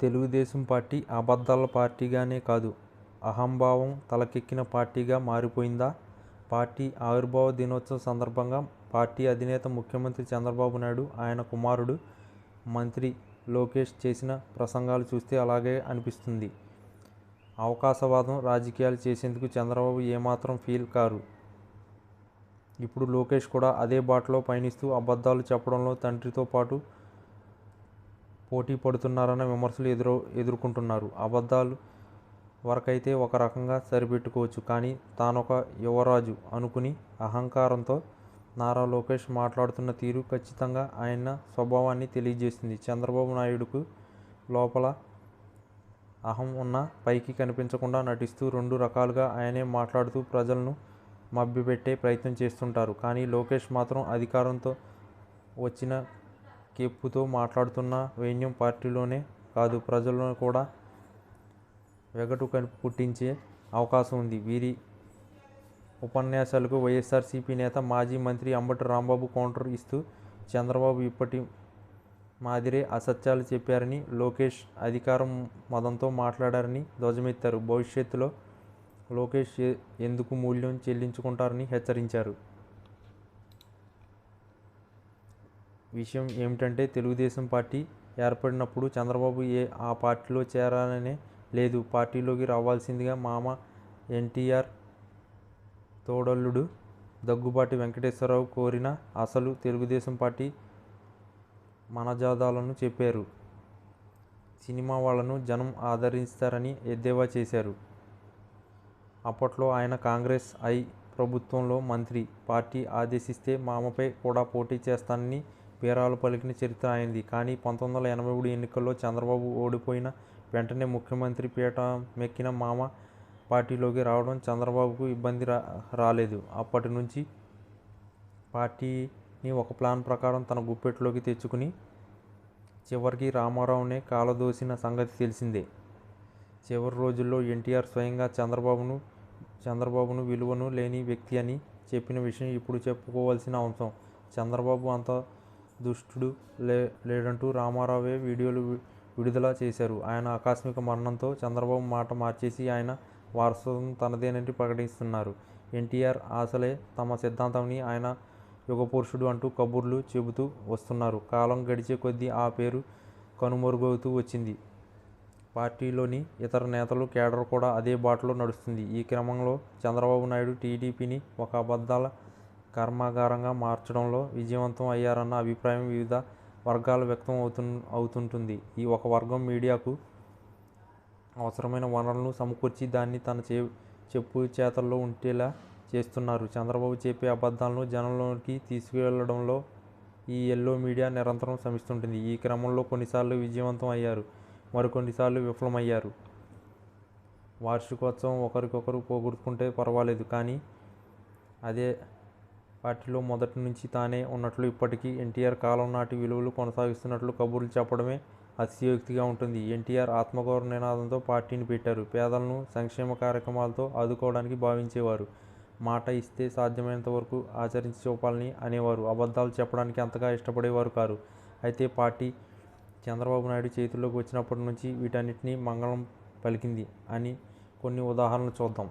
Telugu Desam party అబద్ధాల పార్టీగానే కాదు అహంభావం తలకెక్కిన పార్టీగా మారిపోయిందా? పార్టీ ఆవిర్భావ దినోత్సవం సందర్భంగా పార్టీ అధినేత ముఖ్యమంత్రి చంద్రబాబు నాయుడు ఆయన కుమారుడు మంత్రి లోకేష్ చేసిన ప్రసంగాలు చూస్తే అలాగే అనిపిస్తుంది. అవకాశవాదం రాజకీయాలు చేసేందుకు చంద్రబాబు ఏమాత్రం ఫీల్ కారు. ఇప్పుడు లోకేష్ కూడా అదే బాటలో పయనిస్తూ అబద్ధాలు చెప్పడంలో తండ్రితో పాటు పోటీ పడుతున్నారన్న విమర్శలు ఎదురు ఎదుర్కొంటున్నారు. అబద్ధాలు వరకైతే ఒక రకంగా సరిపెట్టుకోవచ్చు. కానీ తానొక యువరాజు అనుకుని అహంకారంతో నారా లోకేష్ మాట్లాడుతున్న తీరు ఖచ్చితంగా ఆయన స్వభావాన్ని తెలియజేసింది. చంద్రబాబు నాయుడుకు లోపల అహం ఉన్న పైకి కనిపించకుండా నటిస్తూ రెండు రకాలుగా ఆయనే మాట్లాడుతూ ప్రజలను మభ్యపెట్టే ప్రయత్నం చేస్తుంటారు. కానీ లోకేష్ మాత్రం అధికారంతో వచ్చిన కేప్పుతో మాట్లాడుతున్న వైన్యం పార్టీలోనే కాదు ప్రజల్లో కూడా వెగటు కనిపి పుట్టించే అవకాశం ఉంది. వీరి ఉపన్యాసాలకు వైఎస్ఆర్సీపీ నేత మాజీ మంత్రి అంబటి రాంబాబు కౌంటర్ ఇస్తూ చంద్రబాబు ఇప్పటి మాదిరే అసత్యాలు చెప్పారని లోకేష్ అధికారం మదంతో మాట్లాడారని ధ్వజమెత్తారు. భవిష్యత్తులో లోకేష్ ఎందుకు మూల్యం చెల్లించుకుంటారని హెచ్చరించారు. విషయం ఏమిటంటే తెలుగుదేశం పార్టీ ఏర్పడినప్పుడు చంద్రబాబు ఏ ఆ పార్టీలో చేరాలనే లేదు. పార్టీలోకి రావాల్సిందిగా మామ ఎన్టీఆర్ తోడల్లుడు దగ్గుబాటి వెంకటేశ్వరరావు కోరిన అసలు తెలుగుదేశం పార్టీ మనజాదాలను చెప్పారు. సినిమా వాళ్ళను జనం ఆదరిస్తారని ఎద్దేవా చేశారు. అప్పట్లో ఆయన కాంగ్రెస్ ఐ ప్రభుత్వంలో మంత్రి. పార్టీ ఆదేశిస్తే మామపై కూడా పోటీ చేస్తానని బీరాలు పలికిన చరిత్ర ఆయనది కానీ పంతొమ్మిది వందల ఎనభై మూడు ఎన్నికల్లో చంద్రబాబు ఓడిపోయిన వెంటనే ముఖ్యమంత్రి పీట మెక్కిన మామ పార్టీలోకి రావడం చంద్రబాబుకు ఇబ్బంది రా రాలేదు. అప్పటి నుంచి పార్టీని ఒక ప్లాన్ ప్రకారం తన గుప్పెట్లోకి తెచ్చుకుని చివరికి రామారావునే కాలదోసిన సంగతి తెలిసిందే. చివరి రోజుల్లో ఎన్టీఆర్ స్వయంగా చంద్రబాబును చంద్రబాబును విలువను లేని వ్యక్తి అని చెప్పిన విషయం ఇప్పుడు చెప్పుకోవాల్సిన అంశం. చంద్రబాబు అంత దుష్టుడు లే లేడంటూ రామారావే వీడియోలు విడుదల చేశారు. ఆయన ఆకస్మిక మరణంతో చంద్రబాబు మాట మార్చేసి ఆయన వారసత్వం తనదేనని ప్రకటిస్తున్నారు. ఎన్టీఆర్ ఆశలే తమ సిద్ధాంతంని ఆయన యుగపురుషుడు అంటూ కబుర్లు చెబుతూ వస్తున్నారు. కాలం గడిచే కొద్దీ ఆ పేరు కనుమరుగవుతూ వచ్చింది. పార్టీలోని ఇతర నేతలు కేడర్ కూడా అదే బాటలో నడుస్తుంది. ఈ క్రమంలో చంద్రబాబు నాయుడు టీడీపీని ఒక అబద్ధాల కర్మాగారంగా మార్చడంలో విజయవంతం అయ్యారన్న అభిప్రాయం వివిధ వర్గాలు వ్యక్తం అవుతు అవుతుంటుంది. ఈ ఒక వర్గం మీడియాకు అవసరమైన వనరులను సమకూర్చి దాన్ని తన చే చెప్పు చేతల్లో ఉంటేలా చేస్తున్నారు. చంద్రబాబు చెప్పే అబద్ధాలను జనంలోకి తీసుకువెళ్ళడంలో ఈ ఎల్లో మీడియా నిరంతరం శ్రమిస్తుంటుంది. ఈ క్రమంలో కొన్నిసార్లు విజయవంతం అయ్యారు మరికొన్నిసార్లు విఫలమయ్యారు. వార్షికోత్సవం ఒకరికొకరు పోగొట్టుకుంటే పర్వాలేదు కానీ అదే పార్టీలో మొదటి నుంచి తానే ఉన్నట్లు ఇప్పటికీ ఎన్టీఆర్ కాలం నాటి విలువలు కొనసాగిస్తున్నట్లు కబుర్లు చెప్పడమే అతిశయోక్తిగా ఉంటుంది. ఎన్టీఆర్ ఆత్మగౌరవ నినాదంతో పార్టీని పెట్టారు. పేదలను సంక్షేమ కార్యక్రమాలతో ఆదుకోవడానికి భావించేవారు. మాట ఇస్తే సాధ్యమైనంత వరకు ఆచరించి చూపాలని అనేవారు. అబద్ధాలు చెప్పడానికి అంతగా ఇష్టపడేవారు కారు. అయితే పార్టీ చంద్రబాబు నాయుడు చేతుల్లోకి వచ్చినప్పటి నుంచి వీటన్నిటినీ మంగళం పలికింది అని కొన్ని ఉదాహరణలు చూద్దాం.